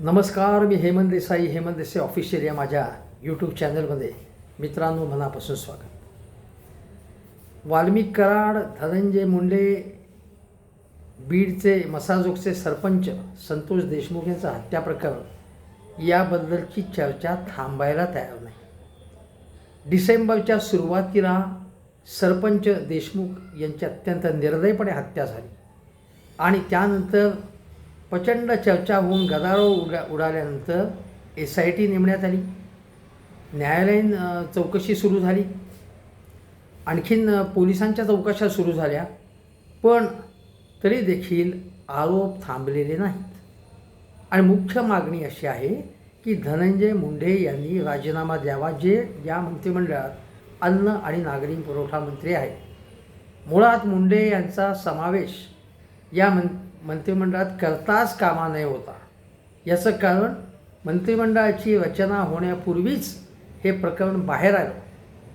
नमस्कार मी हेमंत देसाई हेमंत देसाई ऑफिशियल या माझ्या यूट्यूब चॅनलमध्ये मित्रांनो मनापासून स्वागत. वाल्मिक कराड धनंजय मुंडे बीडचे मसाजोगचे सरपंच संतोष देशमुख यांचा हत्या प्रकरण याबद्दलची चर्चा थांबायला तयार नाही. डिसेंबरच्या सुरुवातीला सरपंच देशमुख यांची अत्यंत निर्दयपणे हत्या झाली. आणि त्यानंतर प्रचंड चर्चा होऊन गदारोळ उडा उडाल्यानंतर एस आय टी नेमण्यात आली. न्यायालयीन चौकशी सुरू झाली. आणखीन पोलिसांच्या चौकशा सुरू झाल्या पण तरी देखील आरोप थांबलेले नाहीत. आणि मुख्य मागणी अशी आहे की धनंजय मुंडे यांनी राजीनामा द्यावा जे या मंत्रिमंडळात अन्न आणि नागरी पुरवठा मंत्री आहेत. मुळात मुंडे यांचा समावेश या मं मंत्रिमंडळात करताच कामा नये होता. याचं कारण मंत्रिमंडळाची रचना होण्यापूर्वीच हे प्रकरण बाहेर आलं.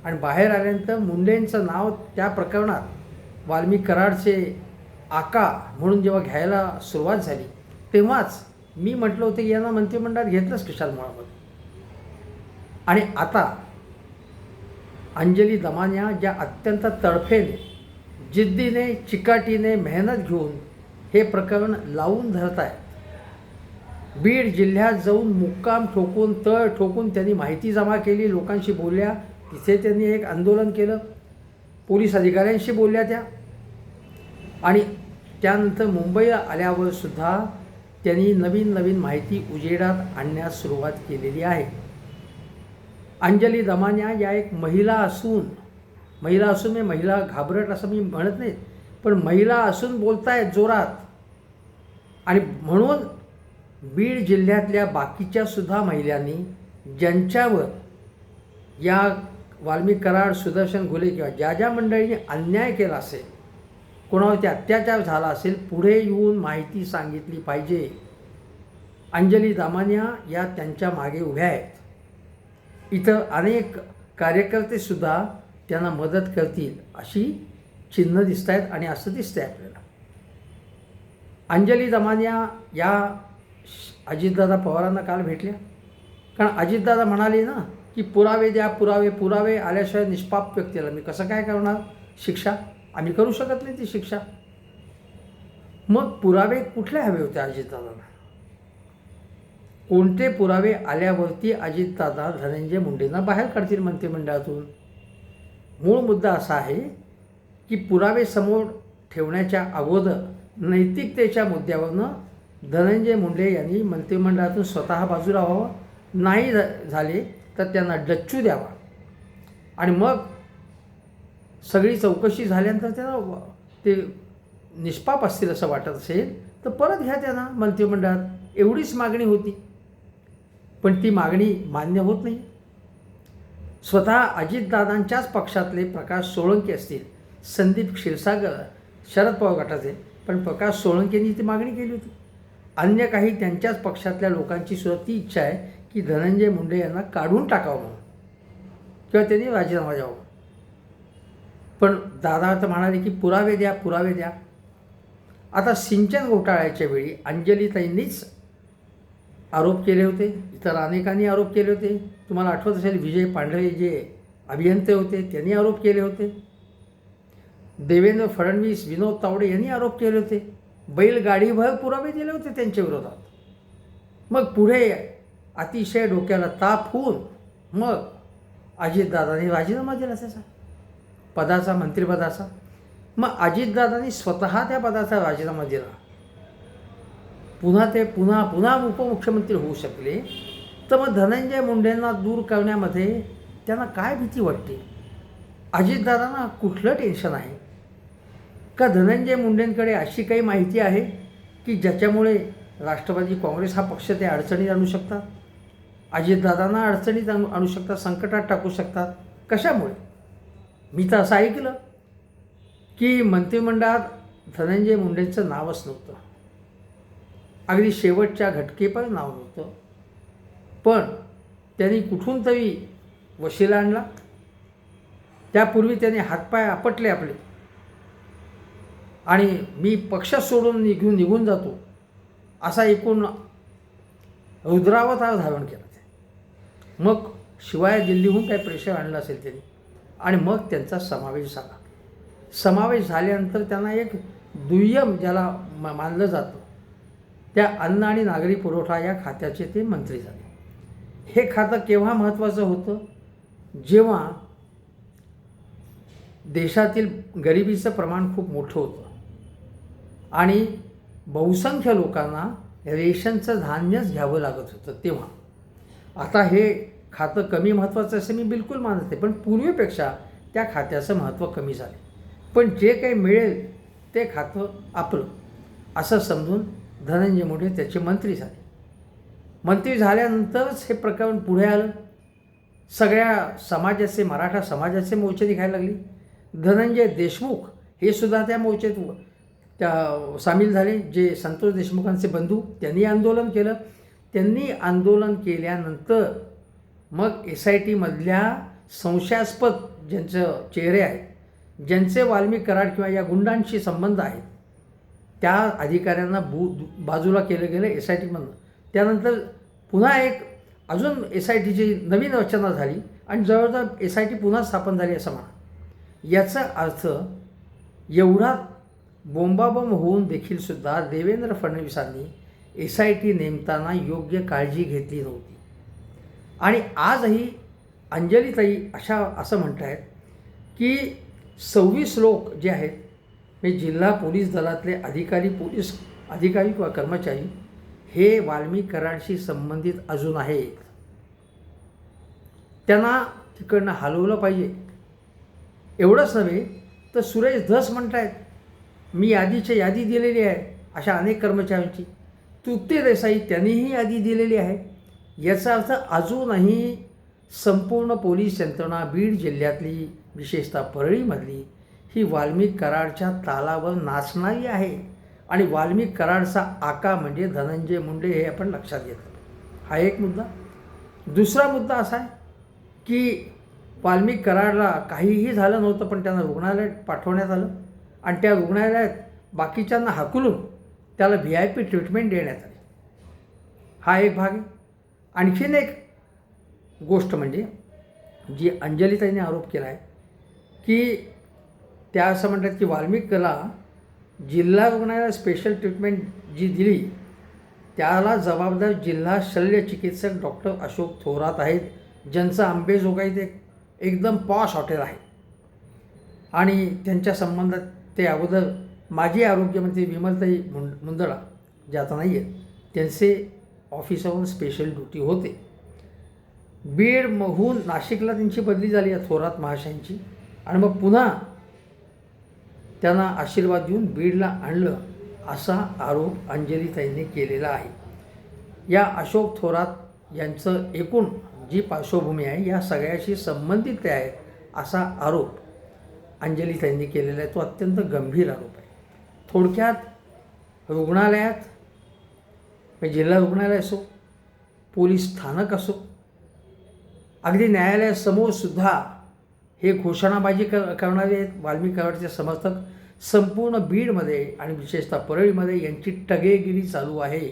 आणि बाहेर आल्यानंतर मुंडेंचं नाव त्या प्रकरणात वाल्मी कराडचे आका म्हणून जेव्हा घ्यायला सुरुवात झाली तेव्हाच मी म्हटलं होतं की यांना मंत्रिमंडळात घेतलंच कशाल मुळामध्ये आणि आता अंजली दमान्या ज्या अत्यंत तडफेने जिद्दीने चिकाटीने मेहनत घेऊन हे प्रकरण लावून धरत आहेत बीड जिल्ह्यात जाऊन मुक्काम ठोकून तळ ठोकून त्यांनी माहिती जमा केली लोकांशी बोलल्या. तिथे त्यांनी एक आंदोलन केलं. पोलीस अधिकाऱ्यांशी बोलल्या त्या. आणि त्यानंतर मुंबईला आल्यावर सुद्धा त्यांनी नवीन नवीन माहिती उजेडात आणण्यास सुरुवात केलेली आहे. अंजली दमान्या या एक महिला असून महिला असून मी महिला घाबरट असं मी म्हणत नाही. पण महिला असून बोलतायत जोरात. आणि म्हणून बीड जिल्ह्यातल्या बाकीच्या सुद्धा महिलांनी ज्यांच्यावर या वाल्मिक कराड सुदर्शन घुले किंवा ज्या ज्या मंडळींनी अन्याय केला असेल कोणावरती अत्याचार झाला असेल पुढे येऊन माहिती सांगितली पाहिजे. अंजली दामान्या या त्यांच्या मागे उभ्या आहेत. इतर अनेक कार्यकर्तेसुद्धा त्यांना मदत करतील अशी चिन्ह दिसत आहेत आणि असं दिसतंय आपल्याला. अंजली दमानिया या श- अजितदादा पवारांना काल भेटल्या. कारण अजितदादा म्हणाले ना की पुरावे द्या पुरावे पुरावे आल्याशिवाय निष्पाप व्यक्तीला मी कसं काय करणार? शिक्षा? आम्ही करू शकत नाही ती शिक्षा. मग पुरावे कुठले हवे होते अजितदादांना कोणते पुरावे आल्यावरती अजितदादा धनंजय मुंडेंना बाहेर काढतील मंत्रिमंडळातून? मूळ मुद्दा असा आहे की पुरावे समोर ठेवण्याच्या अगोदर नैतिकतेच्या मुद्द्यावरनं धनंजय मुंडे यांनी मंत्रिमंडळातून स्वतः बाजूला व्हावं नाही झाले तर त्यांना डच्चू द्यावा. आणि मग सगळी चौकशी झाल्यानंतर त्यांना ते निष्पाप असतील असं वाटत असेल तर परत घ्या त्यांना मंत्रिमंडळात. एवढीच मागणी होती. पण ती मागणी मान्य होत नाही. स्वतः अजितदादांच्याच पक्षातले प्रकाश सोळंकी असतील संदीप क्षीरसागर शरद पवार गटाचे. पण प्रकाश सोळंकेंनी ती मागणी केली होती. अन्य काही त्यांच्याच पक्षातल्या लोकांची सुद्धा ती इच्छा आहे की धनंजय मुंडे यांना काढून टाकावं म्हणून. किंवा त्यांनी राजीनामा द्यावा. पण दादा तर म्हणाले की पुरावे द्या पुरावे द्या. आता सिंचन घोटाळ्याच्या वेळी अंजलीताईंनीच आरोप केले होते. इतर अनेकांनी आरोप केले होते. तुम्हाला आठवत असेल विजय पांढरे जे अभियंते होते त्यांनी आरोप केले होते. देवेंद्र फडणवीस विनोद तावडे यांनी आरोप केले होते. बैलगाडीभर पुरावे दिले होते त्यांच्या विरोधात. मग पुढे अतिशय डोक्याला ताप होऊन मग अजितदादांनी राजीनामा दिला त्याचा. पदाचा मंत्रिपदाचा. मग अजितदादांनी स्वतः त्या पदाचा राजीनामा दिला. पुन्हा ते पुन्हा पुन्हा उपमुख्यमंत्री होऊ शकले. तर मग धनंजय मुंडेंना दूर करण्यामध्ये त्यांना काय भीती वाटते? अजितदादांना कुठलं टेन्शन आहे? का धनंजय मुंडेंकडे अशी काही माहिती आहे की ज्याच्यामुळे राष्ट्रवादी काँग्रेस हा पक्ष ते अडचणीत आणू शकतात? अजितदादांना अडचणीत आणू आणू शकतात संकटात टाकू शकतात? कशामुळे? मी तर असं ऐकलं की मंत्रिमंडळात धनंजय मुंडेंचं नावच नव्हतं. अगदी शेवटच्या घटकेपर्यंत नाव नव्हतं. पण त्यांनी कुठून तरी वशिला आणला? त्यापूर्वी त्यांनी हातपाय आपटले आपले. आणि मी पक्ष सोडून निघून निघून जातो. असा एकूण रुद्रावतार धारण केला ते मग शिवाय दिल्लीहून काही प्रेशर आणलं असेल त्यांनी. आणि मग त्यांचा समावेश झाला. समावेश झाल्यानंतर त्यांना एक दुय्यम ज्याला मा मानलं जातं. त्या अन्न आणि नागरी पुरवठा या खात्याचे ते मंत्री झाले. हे खातं केव्हा महत्त्वाचं होतं? जेव्हा देशातील गरिबीचं प्रमाण खूप मोठं होतं. आणि बहुसंख्य लोकांना रेशनचं धान्यच घ्यावं लागत होतं तेव्हा. आता हे खातं कमी महत्त्वाचं असं मी बिलकुल मानत नाही पण पूर्वीपेक्षा त्या खात्याचं महत्त्व कमी झाले. पण जे काही मिळेल ते खातं आपलं असं समजून धनंजय मुंडे त्याचे मंत्री झाले. मंत्री झाल्यानंतरच हे प्रकरण पुढे आलं. सगळ्या समाजाचे मराठा समाजाचे मोर्चे निघायला लागले. धनंजय देशमुख हे सुद्धा त्या मोर्चेत त्या सामील झाले जे संतोष देशमुखांचे बंधू त्यांनी आंदोलन केलं. त्यांनी आंदोलन केल्यानंतर मग एस आय टीमधल्या संशयास्पद ज्यांचं चेहरे आहेत ज्यांचे वाल्मिक कराड किंवा या गुंडांशी संबंध आहेत त्या अधिकाऱ्यांना बू बाजूला केलं गेलं एस आय टीमधनं त्यानंतर पुन्हा एक अजून एस आय टीची नवीन रचना झाली आणि जवळजवळ एस आय टी पुन्हा स्थापन झाली असं म्हणा. याचा अर्थ एवढा बोंबाबोंब होऊन देखील सुद्धा देवेंद्र फडणवीसांनी एस आय टी नेमताना योग्य काळजी घेतली नव्हती. आणि आजही अंजलीताई अशा असं म्हणत आहेत की सव्वीस लोक जे आहेत हे जिल्हा पोलीस दलातले अधिकारी पोलीस अधिकारी किंवा कर्मचारी हे वाल्मी कराडशी संबंधित अजून आहेत. त्यांना तिकडनं हलवलं पाहिजे. एवढंच नव्हे तर सुरेश धस म्हणत आहेत मी यादीची यादी दिलेली आहे अशा अनेक कर्मचाऱ्यांची. तृप्ती देसाई त्यांनीही यादी दिलेली आहे. याचा अर्थ अजूनही संपूर्ण पोलीस यंत्रणा बीड जिल्ह्यातली विशेषतः परळीमधली ही वाल्मिक कराडच्या तालावर नाचणारी आहे. आणि वाल्मिक कराडचा आका म्हणजे धनंजय मुंडे हे आपण लक्षात घेतो. हा एक मुद्दा. दुसरा मुद्दा असा आहे की वाल्मिक कराडला काहीही झालं नव्हतं पण त्यांना रुग्णालयात पाठवण्यात आलं. आणि त्या रुग्णालयात बाकीच्यांना हाकलून त्याला व्ही आय पी ट्रीटमेंट देण्यात आली. हा एक भाग आहे. आणखीन एक गोष्ट म्हणजे जी अंजलीताईने आरोप केला आहे की त्या असं म्हणतात की वाल्मिकला जिल्हा रुग्णालयात स्पेशल ट्रीटमेंट जी दिली त्याला जबाबदार जिल्हा शल्य चिकित्सक डॉक्टर अशोक थोरात आहेत ज्यांचं आंबेजोगाईत एक एकदम पॉश हॉटेल आहे. आणि त्यांच्या संबंधात ते अगोदर माजी आरोग्यमंत्री विमलताई मुं मुंदडा जे आता नाही आहेत त्यांचे ऑफिसावरून स्पेशल ड्युटी होते. बीड महून नाशिकला त्यांची बदली झाली आहे थोरात महाशयांची. आणि मग पुन्हा त्यांना आशीर्वाद देऊन बीडला आणलं असा आरोप अंजलीताईंनी केलेला आहे. या अशोक थोरात यांचं एकूण जी पार्श्वभूमी आहे या सगळ्याशी संबंधित ते आहेत असा आरोप अंजली त्यांनी केलेला आहे तो अत्यंत गंभीर आरोप आहे. थोडक्यात रुग्णालयात म्हणजे जिल्हा रुग्णालय असो पोलीस स्थानक असो अगदी न्यायालयासमोर सुद्धा हे घोषणाबाजी कर करणारे आहेत कराडचे समर्थक संपूर्ण बीडमध्ये आणि विशेषतः परळीमध्ये यांची टगेगिरी चालू आहे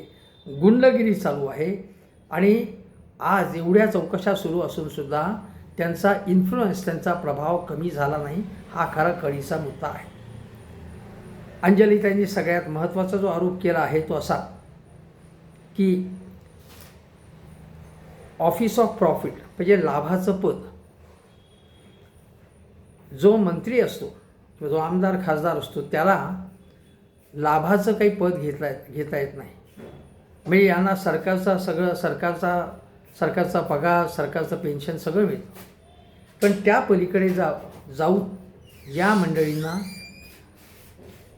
गुंडगिरी चालू आहे. आणि आज एवढ्या चौकशा सुरू असूनसुद्धा त्यांचा इन्फ्लुएन्स त्यांचा प्रभाव कमी झाला नाही हा खरा कळीचा मुद्दा आहे. अंजलीताईंनी सगळ्यात महत्त्वाचा जो आरोप केला आहे तो असा की ऑफिस ऑफ प्रॉफिट म्हणजे लाभाचं पद. जो मंत्री असतो किंवा जो आमदार खासदार असतो त्याला लाभाचं काही पद घेतला घेता येत नाही. म्हणजे यांना सरकारचा सगळं सरकारचा सरकारचा पगार सरकारचं पेन्शन सगळं मिळतं. पण त्या पलीकडे जा जाऊन या मंडळींना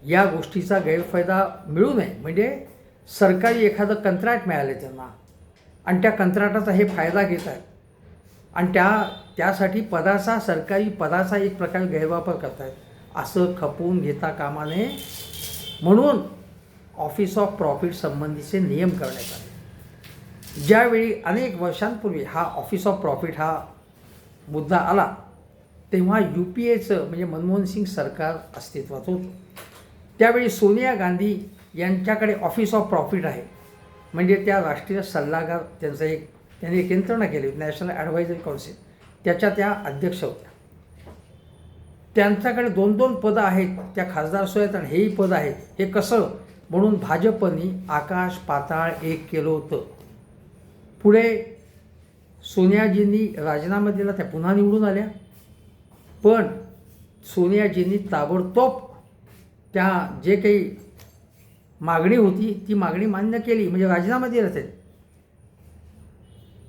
या गोष्टीचा गैरफायदा मिळू नये. म्हणजे सरकारी एखादं कंत्राट मिळालं त्यांना. आणि त्या कंत्राटाचा हे फायदा घेत आहेत. आणि त्या त्यासाठी पदाचा सरकारी पदाचा एक प्रकारे गैरवापर करत आहेत. असं खपवून घेता कामा नये. म्हणून ऑफिस ऑफ प्रॉफिट संबंधीचे नियम करण्यात आले. ज्यावेळी अनेक वर्षांपूर्वी हा ऑफिस ऑफ प्रॉफिट हा मुद्दा आला तेव्हा यू पी एचं म्हणजे मनमोहन सिंग सरकार अस्तित्वात होतं. त्यावेळी सोनिया गांधी यांच्याकडे ऑफिस ऑफ प्रॉफिट आहे. म्हणजे त्या राष्ट्रीय सल्लागार त्यांचं एक त्यांनी एक यंत्रणा केली होती नॅशनल ॲडवायझरी काउन्सिल त्याच्या त्या अध्यक्ष होत्या. त्यांच्याकडे दोन दोन पदं आहेत त्या खासदार सोयत आणि हेही पद आहेत. हे कसं? म्हणून भाजपनी आकाश पाताळ एक केलं होतं. पुढे सोनियाजींनी राजीनामा दिला त्या पुन्हा निवडून आल्या. पण सोनियाजींनी ताबडतोब त्या जे काही मागणी होती ती मागणी मान्य केली म्हणजे राजीनामा दिला ते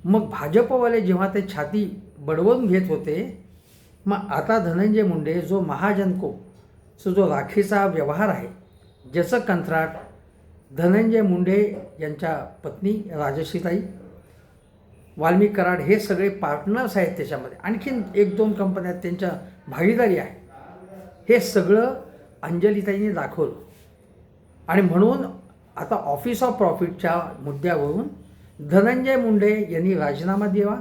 मग भाजपवाले जेव्हा ते छाती बडवून घेत होते मग आता धनंजय मुंडे जो महाजनको सो जो राखीचा व्यवहार आहे ज्याचं कंत्राट धनंजय मुंडे यांच्या पत्नी राजश्रीताई वाल्मिक कराड हे सगळे पार्टनर्स आहेत त्याच्यामध्ये. आणखीन एक दोन कंपन्या आहेत त्यांच्या भागीदारी आहे. हे सगळं अंजलिताईंनी दाखवलं. आणि म्हणून आता ऑफिस ऑफ प्रॉफिटच्या मुद्द्यावरून धनंजय मुंडे यांनी राजीनामा द्यावा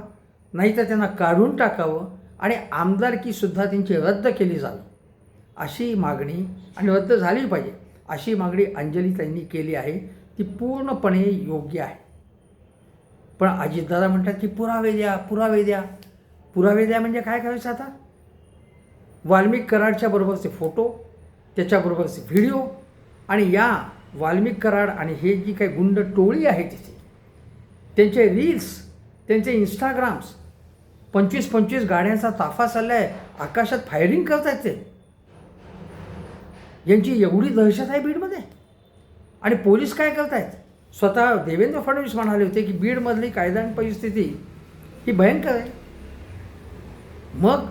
नाहीतर त्यांना काढून टाकावं आणि आमदारकीसुद्धा त्यांची रद्द केली जावी अशी मागणी आणि रद्द झाली पाहिजे अशी मागणी अंजलीताईंनी केली आहे. ती पूर्णपणे योग्य आहे. पण अजितदादा म्हणतात की पुरावे द्या पुरावे द्या. पुरावे द्या म्हणजे काय करायचं आता? वाल्मिक कराडच्या बरोबरचे फोटो त्याच्याबरोबरचे व्हिडिओ आणि या वाल्मिक कराड आणि हे जी काही गुंड टोळी आहे तिथे त्यांचे रील्स त्यांचे इंस्टाग्राम्स पंचवीस पंचवीस गाड्यांचा ताफा चालला आहे आकाशात फायरिंग करत आहेत ते. यांची एवढी दहशत आहे बीडमध्ये. आणि पोलीस काय करतायत? स्वतः देवेंद्र फडणवीस म्हणाले होते की बीडमधली कायदा आणि परिस्थिती ही भयंकर आहे. मग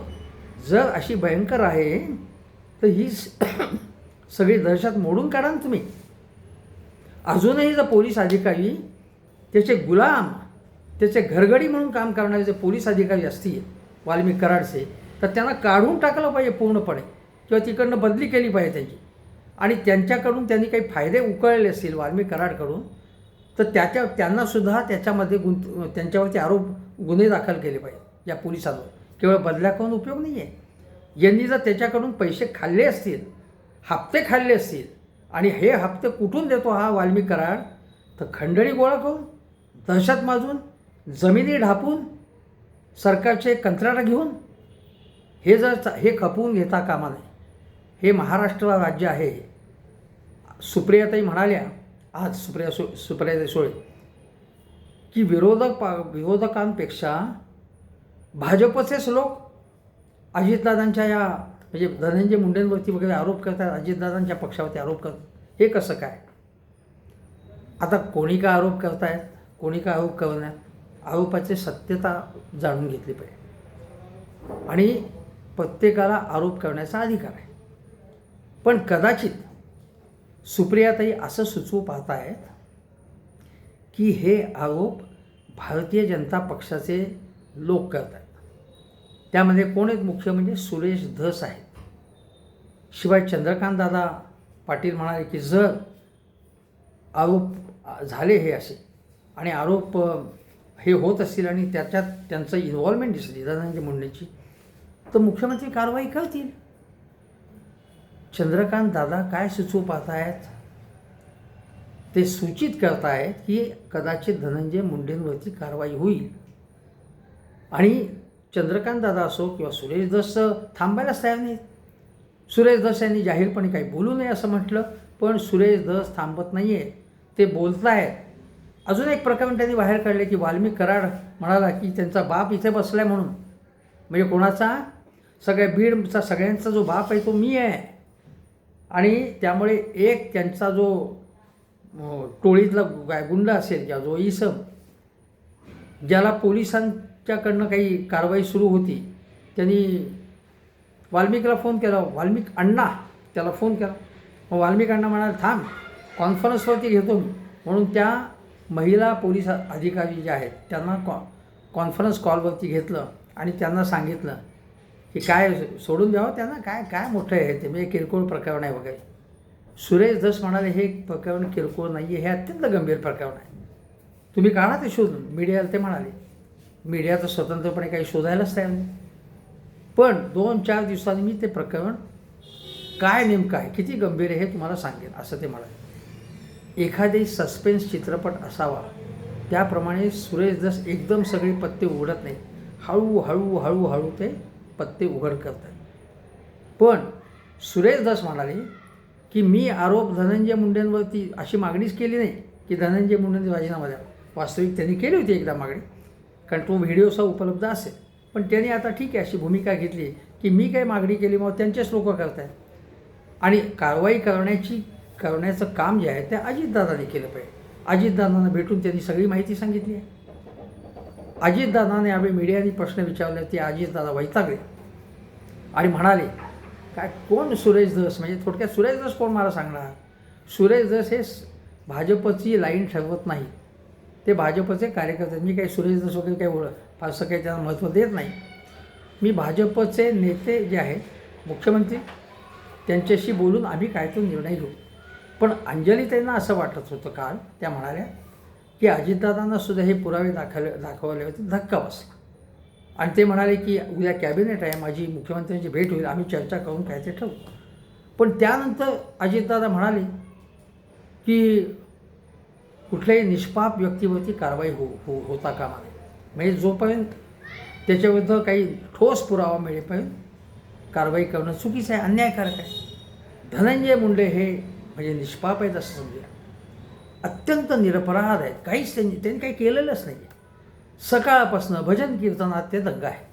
जर अशी भयंकर आहे तर ही स- सगळी दहशत मोडून काढा ना तुम्ही. अजूनही जर पोलीस अधिकारी त्याचे गुलाम त्याचे घरगडी म्हणून काम करणारे जे पोलीस अधिकारी असतील वाल्मिक कराडचे तर त्यांना काढून टाकलं पाहिजे पूर्णपणे किंवा तिकडनं बदली केली पाहिजे त्यांची. आणि त्यांच्याकडून त्यांनी काही फायदे उकळले असतील वाल्मिक कराडकडून तर त्याच्या त्यांनासुद्धा त्याच्यामध्ये गुंत त्यांच्यावरती आरोप गुन्हे दाखल केले पाहिजे या पोलिसांवर. केवळ बदल्या करून उपयोग नाही आहे यांनी जर त्याच्याकडून पैसे खाल्ले असतील हप्ते खाल्ले असतील आणि हे हप्ते कुठून देतो हा वाल्मी कराड तर खंडणी गोळा करून दहशत माजून जमिनी ढापून सरकारचे कंत्राट घेऊन हे जर चा- हे खपवून घेता कामा नये. हे महाराष्ट्र राज्य आहे. सुप्रियाताई म्हणाल्या आज सुप्रिया सो सुप्रिया सोळे की विरोधक पा विरोधकांपेक्षा भाजपचेच लोक अजितदादांच्या या म्हणजे धनंजय मुंडेंवरती वगैरे आरोप करतात अजितदादांच्या पक्षावरती आरोप करतात हे कसं काय? आता कोणी का आरोप करतायत कोणी का आरोप करण्यात आरोपाची सत्यता जाणून घेतली पाहिजे. आणि प्रत्येकाला आरोप करण्याचा अधिकार आहे. पण कदाचित सुप्रियाताई असं सुचवू पाहतायत की हे आरोप भारतीय जनता पक्षाचे लोक करत आहेत त्यामध्ये कोण एक मुख्य म्हणजे सुरेश धस आहेत. शिवाय चंद्रकांत दादा पाटील म्हणाले की जर आरोप झाले हे असे आणि आरोप हे होत असतील आणि त्याच्यात त्यांचं इन्व्हॉल्वमेंट दिसली धनंजय मुंडेची तर मुख्यमंत्री कारवाई करतील. चंद्रकांत दादा काय सुचवू पाहतायत? ते सूचित करतायत की कदाचित धनंजय मुंडेंवरती कारवाई होईल. आणि चंद्रकांत दादा असो किंवा सुरेश दस थांबायलाच तयार नाहीत. सुरेश दस यांनी जाहीरपणे काही बोलू नये असं म्हटलं पण सुरेश दस थांबत नाही आहे ते बोलत आहेत अजून एक प्रकरण त्यांनी बाहेर काढले की वाल्मिक कराड म्हणाला की त्यांचा बाप इथे बसला आहे म्हणून. म्हणजे कोणाचा? सगळ्या बीडचा सगळ्यांचा जो बाप आहे तो मी आहे. आणि त्यामुळे एक त्यांचा जो टोळीतला गा- गुंड असेल किंवा जो इसम ज्याला पोलिसांच्याकडनं काही कारवाई सुरू होती त्यांनी वाल्मिकला फोन केला. वाल्मिक अण्णा त्याला फोन केला. मग वाल्मिक अण्णा म्हणाले थांब कॉन्फरन्सवरती घेतो मी. म्हणून त्या महिला पोलीस अधिकारी ज्या आहेत त्यांना कॉ कॉन्फरन्स कॉलवरती घेतलं आणि त्यांना सांगितलं की काय सोडून द्यावं त्यांना? काय काय मोठं आहे? ते म्हणजे किरकोळ प्रकरण आहे वगैरे. सुरेश दस म्हणाले हे प्रकरण किरकोळ नाही आहे हे अत्यंत गंभीर प्रकरण आहे. तुम्ही काढा ते शोधून मीडियाला ते म्हणाले. मीडिया तर स्वतंत्रपणे काही शोधायलाच तयार नाही. पण दोन चार दिवसांनी मी ते प्रकरण काय नेमकं आहे किती गंभीर आहे हे तुम्हाला सांगेन असं ते म्हणाले. एखादी सस्पेन्स चित्रपट असावा. त्याप्रमाणे सुरेश दस एकदम सगळे पत्ते उघडत नाही हळूहळू हळूहळू ते पत्ते उघड करतात. पण सुरेशदास म्हणाले की मी आरोप धनंजय मुंडेंवरती अशी मागणीच केली नाही की धनंजय मुंडेंनी राजीनामा द्यावा वास्तविक त्यांनी केली होती एकदा मागणी. कारण तो व्हिडिओचा उपलब्ध असेल. पण त्यांनी आता ठीक आहे अशी भूमिका घेतली की मी काही मागणी केली मग त्यांचेच लोक करत आहेत आणि कारवाई करण्याची करण्याचं काम जे आहे ते अजितदादांनी केलं पाहिजे. अजितदादांना भेटून त्यांनी सगळी माहिती सांगितली आहे. अजितदादाने आम्ही मीडियाने प्रश्न विचारले ते अजितदादा वैतागले आणि म्हणाले काय कोण सुरेश दस म्हणजे थोडक्यात सुरेश दस कोण मला सांगणार? सुरेश दस हे भाजपची लाईन ठरवत नाही. ते भाजपचे कार्यकर्ते मी काही सुरेश दस वगैरे काही ओळख फारसं काही त्यांना महत्त्व देत नाही. मी भाजपचे नेते जे आहेत मुख्यमंत्री त्यांच्याशी बोलून आम्ही काय तो निर्णय घेऊ. पण अंजली त्यांना असं वाटत होतं काल त्या म्हणाल्या की अजितदादांना सुद्धा हे पुरावे दाखवले दाखवले होते. धक्का बसला. आणि ते म्हणाले की उद्या कॅबिनेट आहे माझी मुख्यमंत्र्यांची भेट होईल आम्ही चर्चा करून काय ते ठरवू. पण त्यानंतर अजितदादा म्हणाले की कुठल्याही निष्पाप व्यक्तीवरती कारवाई हो हो होता कामा नये. म्हणजे जोपर्यंत त्याच्याविरुद्ध काही ठोस पुरावा मिळेपर्यंत कारवाई करणं चुकीचं आहे अन्यायकारक आहे. धनंजय मुंडे हे म्हणजे निष्पाप आहेत असं समजूया अत्यंत निरपराध आहेत काहीच त्यांनी त्यांनी काही केलेलंच नाही सकाळपासनं भजन कीर्तनात ते दंग आहे.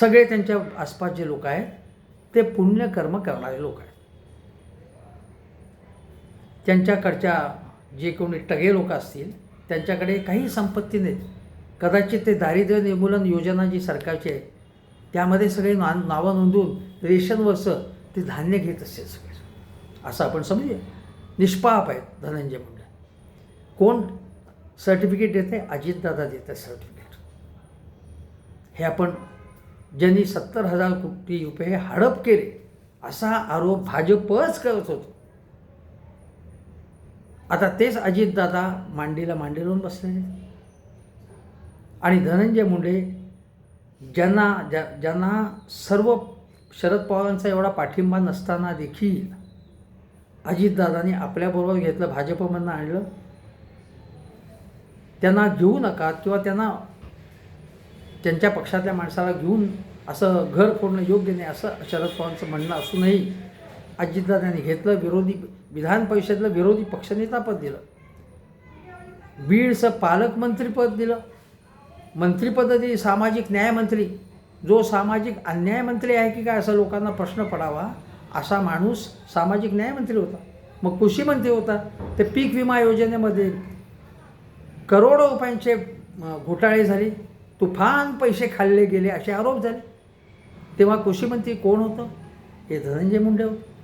सगळे त्यांच्या आसपास जे लोक आहेत ते पुण्यकर्म करणारे लोक आहेत. त्यांच्याकडच्या जे कोणी टगे लोक असतील त्यांच्याकडे काही संपत्ती नाहीत. कदाचित ते दारिद्र्य निर्मूलन योजना जी सरकारची आहे त्यामध्ये सगळे ना नावं नोंदवून रेशनवरचं ते धान्य घेत असतील सगळे. असं आपण समजूया. निष्पाप आहेत धनंजय मुंडे. कोण? सर्टिफिकेट देते अजितदादा देते सर्टिफिकेट. हे आपण ज्यांनी सत्तर हजार कोटी रुपये हडप केले असा आरोप भाजपच करत होतो. आता तेच अजितदादा मांडीला मांडी लावून बसलेले आणि धनंजय मुंडे ज्यांना ज्या ज्यांना सर्व शरद पवारांचा एवढा पाठिंबा नसताना देखील अजितदादांनी आपल्याबरोबर घेतलं भाजपमधनं आणलं. त्यांना घेऊ नका किंवा त्यांना त्यांच्या पक्षातल्या माणसाला घेऊन असं घर फोडणं योग्य नाही असं शरद पवारांचं म्हणणं असूनही अजितदादांनी घेतलं विरोधी विधान परिषदेला विरोधी पक्षनेतापद दिलं. बीडचं पालकमंत्रीपद दिलं मंत्रिपद दिली. सामाजिक न्यायमंत्री जो सामाजिक अन्यायमंत्री आहे की काय असा लोकांना प्रश्न पडावा असा माणूस सामाजिक न्यायमंत्री होता. मग कृषी मंत्री होता. ते पीक विमा योजनेमध्ये करोडो रुपयांचे घोटाळे झाले. तुफान पैसे खाल्ले गेले असे आरोप झाले. तेव्हा कृषी मंत्री कोण होतं? हे धनंजय मुंडे होते.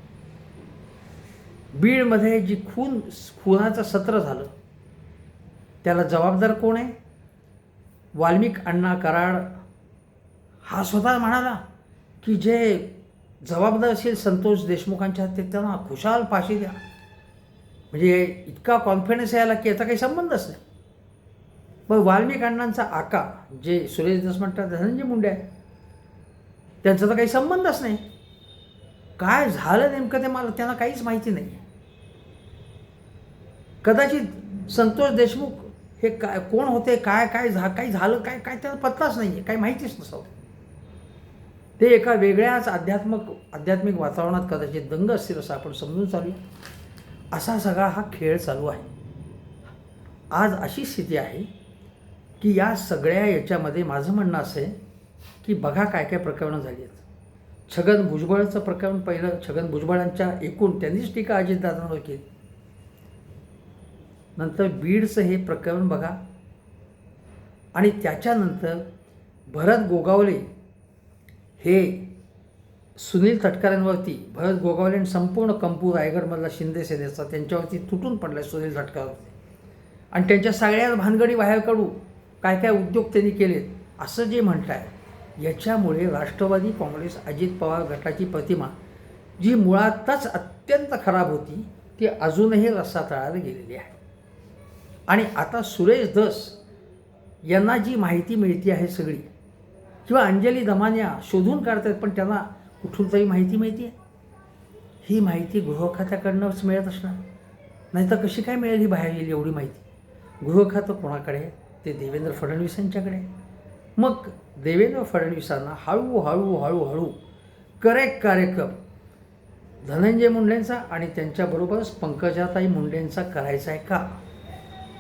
बीडमध्ये जी खून खुनाचं सत्र झालं त्याला जबाबदार कोण आहे? वाल्मिक अण्णा कराड हा स्वतः म्हणाला की जे जबाबदार असेल संतोष देशमुखांच्या ते त्यांना खुशाल फाशी द्या. म्हणजे इतका कॉन्फिडन्स यायला की याचा काही संबंधच नाही. मग वाल्मिक अण्णांचा आका जे सुरेश दस म्हणतात धनंजय मुंडे आहे त्यांचा तर काही संबंधच नाही. काय झालं नेमकं ते मला त्यांना काहीच माहिती नाही कदाचित संतोष देशमुख हे काय कोण होते काय काय झा काही झालं काय काय त्याला पत्ताच नाही आहे काही माहितीच नसावं. ते एका वेगळ्याच आध्यात्मक आध्यात्मिक वातावरणात कदाचित दंग असतील असं आपण समजून चालू असा सगळा हा खेळ चालू आहे. आज अशी स्थिती आहे की या सगळ्या याच्यामध्ये माझं म्हणणं असं आहे की बघा काय काय प्रकरणं झाली आहेत. छगन भुजबळचं प्रकरण पहिलं छगन भुजबळांच्या एकूण त्यांनीच टीका अजितदादांवर केली. नंतर बीडचं हे प्रकरण बघा. आणि त्याच्यानंतर भरत गोगावले हे सुनील तटकऱ्यांवरती भरत गोगावले आणि संपूर्ण कंपू रायगडमधला शिंदे सेनेचा त्यांच्यावरती तुटून पडला सुनील तटकरवरती आणि त्यांच्या सगळ्या भानगडी बाहेर काढू काय काय उद्योग त्यांनी केलेत असं जे म्हणताय याच्यामुळे राष्ट्रवादी काँग्रेस अजित पवार गटाची प्रतिमा जी मुळातच अत्यंत खराब होती ती अजूनही रस्सातळाला गेलेली आहे. आणि आता सुरेश धस यांना जी माहिती मिळते आहे सगळी किंवा अंजली दमान्या शोधून काढतात पण त्यांना कुठून तरी माहिती आहे ही माहिती गृहखात्याकडनंच मिळत असणार. नाही तर कशी काय मिळेल ही बाहेर येईल एवढी माहिती? गृहखातं कोणाकडे ते देवेंद्र फडणवीस यांच्याकडे मग देवेंद्र फडणवीसांना हळूहळू हळूहळू करेक्ट कार्यक्रम. धनंजय मुंडेंचा आणि त्यांच्याबरोबरच पंकजाताई मुंडेंचा करायचा आहे का?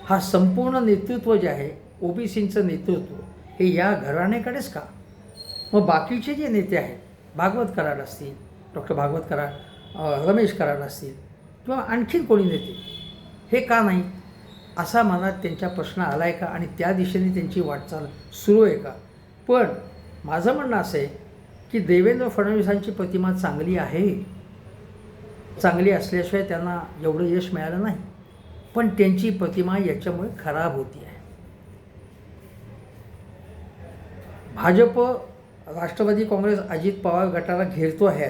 हा संपूर्ण नेतृत्व जे आहे ओबीसींचं नेतृत्व हे या घराण्याकडेच का? मग बाकीचे जे नेते आहेत भागवत कराड असतील डॉक्टर भागवत कराड रमेश कराड असतील किंवा आणखीन कोणी नेते हे का नाही? असा मनात त्यांच्या प्रश्न आला आहे का? आणि त्या दिशेने त्यांची वाटचाल सुरू आहे का? पण माझं म्हणणं असं आहे की देवेंद्र फडणवीसांची प्रतिमा चांगली आहे. चांगली असल्याशिवाय त्यांना एवढं यश मिळालं नाही. पण त्यांची प्रतिमा याच्यामुळे खराब होती आहे. भाजप राष्ट्रवादी काँग्रेस अजित पवार गटाला घेरतो आहे.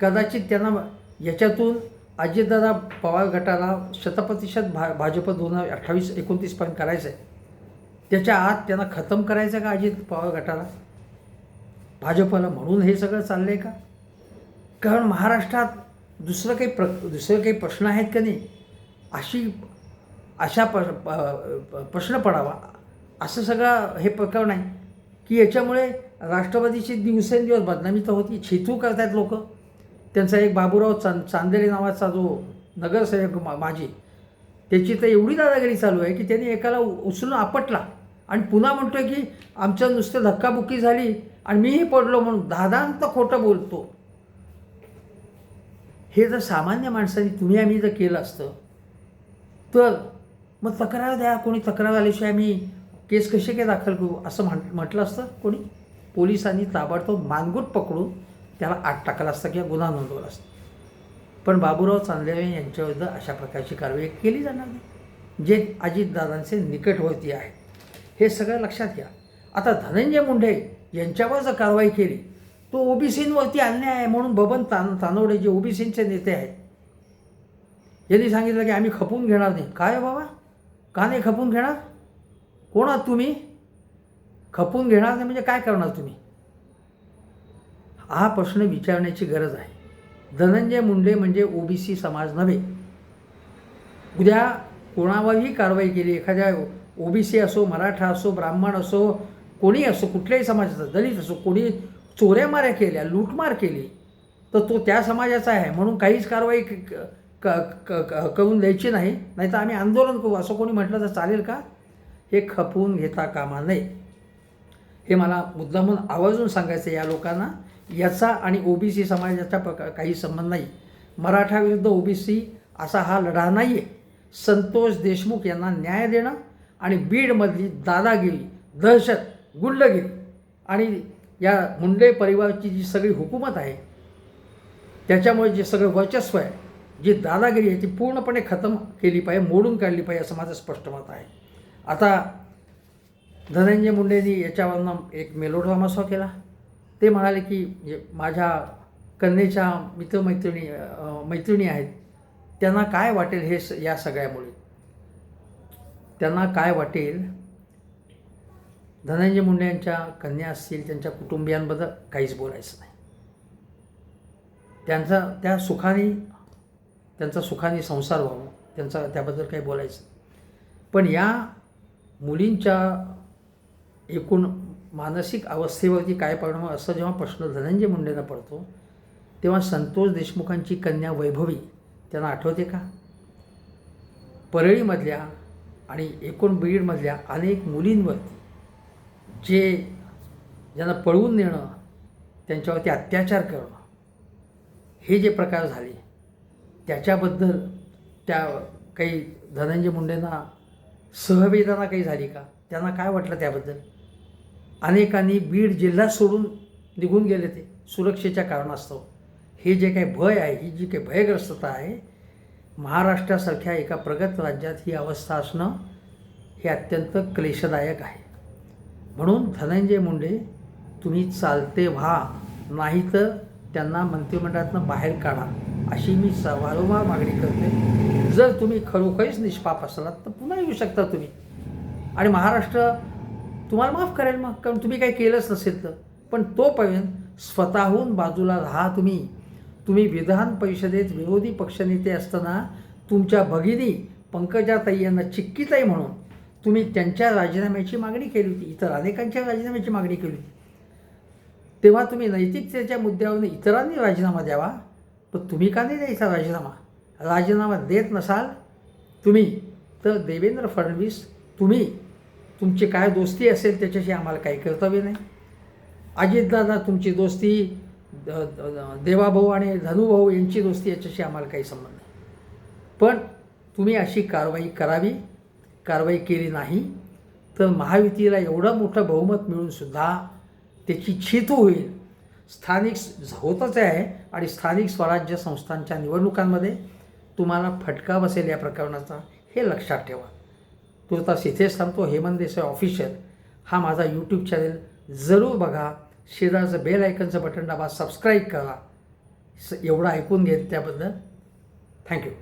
कदाचित त्यांना याच्यातून अजितदादा पवार गटाला शतप्रतिशत भा भाजप दोन हजार अठ्ठावीस एकोणतीसपर्यंत करायचं आहे त्याच्या आत त्यांना खतम करायचं का अजित पवार गटाला? भाजपला म्हणून हे सगळं चाललं आहे का? कारण महाराष्ट्रात दुसरं काही प्र दुसरं काही प्रश्न आहेत का नाही? अशी अशा प प्रश्न पडावा. असं सगळं हे प्रकरण आहे. की याच्यामुळे राष्ट्रवादीची दिवसेंदिवस बदनामी तर होती छेतू करतायत लोक. त्यांचा एक बाबूराव चां चांदेरे नावाचा जो नगरसेवक मा माझी त्याची तर एवढी दादागिरी चालू आहे की त्यांनी एकाला उचलून आपटला. आणि पुन्हा म्हणतो आहे की आमचं नुसतं धक्काबुक्की झाली आणि मीही पडलो म्हणून दादांत खोटं बोलतो. हे जर सामान्य माणसाने तुम्ही आम्ही जर केलं असतं तर मग तक्रार द्या कोणी तक्रार आल्याशिवाय आम्ही केस कसे काय दाखल करू असं म्हण म्हटलं असतं कोणी? पोलिसांनी ताबडतोब मानगूट पकडून त्याला आत टाकला असता किंवा गुन्हा नोंदवला असता. पण बाबूराव चांदेरे यांच्याविरुद्ध अशा प्रकारची कारवाई केली जाणार नाही. जे अजितदादांचे निकटवर्ती आहे हे सगळं लक्षात घ्या. आता धनंजय मुंडे यांच्यावर जर कारवाई केली तो ओबीसींवरती अन्याय आहे म्हणून बबन तान तानवडे जे ओबीसींचे नेते आहेत यांनी सांगितलं की आम्ही खपून घेणार नाही. काय हो बाबा? का नाही खपून घेणार? कोण आहात तुम्ही? खपून घेणार नाही म्हणजे काय करणार तुम्ही? हा प्रश्न विचारण्याची गरज आहे. धनंजय मुंडे म्हणजे ओबीसी समाज नव्हे. उद्या कोणावरही कारवाई केली एखाद्या ओबीसी असो मराठा असो ब्राह्मण असो कोणी असो कुठल्याही समाजाचा दलित असो कोणी चोऱ्यामाऱ्या केल्या लूटमार केली तर तो त्या समाजाचा आहे. म्हणून काहीच कारवाई क- क- क- क- करून द्यायची नाही. नाहीतर आम्ही आंदोलन करू. असं कोणी म्हटलं तर चालेल का? हे खपवून घेता कामा नये. हे मला मुद्दामून आवर्जून सांगायचं आहे या लोकांना. याचा आणि ओबीसी समाजाचा प्र काही संबंध नाही. मराठा विरुद्ध ओबीसी असा हा लढा नाही आहे संतोष देशमुख यांना न्याय देणं आणि बीडमधली दादागिरी दहशत गुंडगिरी आणि या मुंडे परिवाराची जी सगळी हुकूमत आहे त्याच्यामुळे जे सगळं वर्चस्व आहे जी दादागिरी आहे ती पूर्णपणे खतम केली पाहिजे मोडून काढली पाहिजे असं माझं स्पष्ट मत आहे. आता धनंजय मुंडेंनी याच्यावरनं एक मेलोड्रामा शो केला. ते म्हणाले की माझ्या कन्येच्या मित्रमैत्रिणी मैत्रिणी आहेत त्यांना काय वाटेल हे स या सगळ्यामुळे? त्यांना काय वाटेल? धनंजय मुंडे यांच्या कन्या असतील त्यांच्या कुटुंबियांबद्दल काहीच बोलायचं नाही. त्यांचा त्या सुखाने त्यांचा सुखाने संसार व्हावा त्यांचा त्याबद्दल काही बोलायचं नाही. पण या मुलींच्या एकूण मानसिक अवस्थेवरती काय परिणाम असा जेव्हा प्रश्न धनंजय मुंडेंना पडतो तेव्हा संतोष देशमुखांची कन्या वैभवी त्यांना आठवते का? परळीमधल्या आणि एकूण बीडमधल्या अनेक मुलींवरती जे ज्यांना पळवून नेणं त्यांच्यावरती अत्याचार करणं हे जे प्रकार झाले त्याच्याबद्दल त्या काही धनंजय मुंडेंना सहवेदना काही झाली का? त्यांना काय वाटलं त्याबद्दल? अनेकांनी बीड जिल्हा सोडून निघून गेले ते सुरक्षेच्या कारणास्तव. हे जे काही भय आहे ही जी काही भयग्रस्तता आहे महाराष्ट्रासारख्या एका प्रगत राज्यात ही अवस्था असणं हे अत्यंत क्लेशदायक आहे. म्हणून धनंजय मुंडे तुम्ही चालते व्हा नाही तर त्यांना मंत्रिमंडळातनं बाहेर काढा अशी मी स वारंवार मागणी करते. जर तुम्ही खरोखरीच निष्पाप असलात तर पुन्हा येऊ शकता तुम्ही. आणि महाराष्ट्र तुम्हाला माफ करेल मग कारण तुम्ही काही केलंच नसेल तर. पण तोपर्यंत स्वतःहून बाजूला राहा तुम्ही. तुम्ही विधान परिषदेत विरोधी पक्षनेते असताना तुमच्या भगिनी पंकजाताई यांना चिक्कीताई म्हणून तुम्ही त्यांच्या राजीनाम्याची मागणी केली होती इतर अनेकांच्या राजीनाम्याची मागणी केली होती. तेव्हा तुम्ही नैतिकतेच्या मुद्द्यावरून इतरांनी राजीनामा द्यावा पण तुम्ही का नाही द्यायचा राजीनामा? राजीनामा देत नसाल तुम्ही तर देवेंद्र फडणवीस तुम्ही तुमची काय दोस्ती असेल त्याच्याशी आम्हाला काही कर्तव्य नाही. अजितदादा तुमची दोस्ती द- देवाभाऊ आणि धनुभाऊ यांची दोस्ती याच्याशी आम्हाला काही संबंध नाही. पण तुम्ही अशी कारवाई करावी कारवाई केली नाही तर महायुतीला एवढं मोठं बहुमत मिळूनसुद्धा त्याची छितू होईल. स्थानिक होतच आहे आणि स्थानिक स्वराज्य संस्थांच्या निवडणुकांमध्ये तुम्हाला फटका बसेल या प्रकरणाचा हे लक्षात ठेवा. तुर्तास इथेच थांबतो हेमंत देसाई ऑफिशियल हा माझा यूट्यूब चॅनल जरूर बघा. शेजारचं बेल आयकनचं बटन दाबा सबस्क्राईब करा. स एवढं ऐकून घेत त्याबद्दल. थँक्यू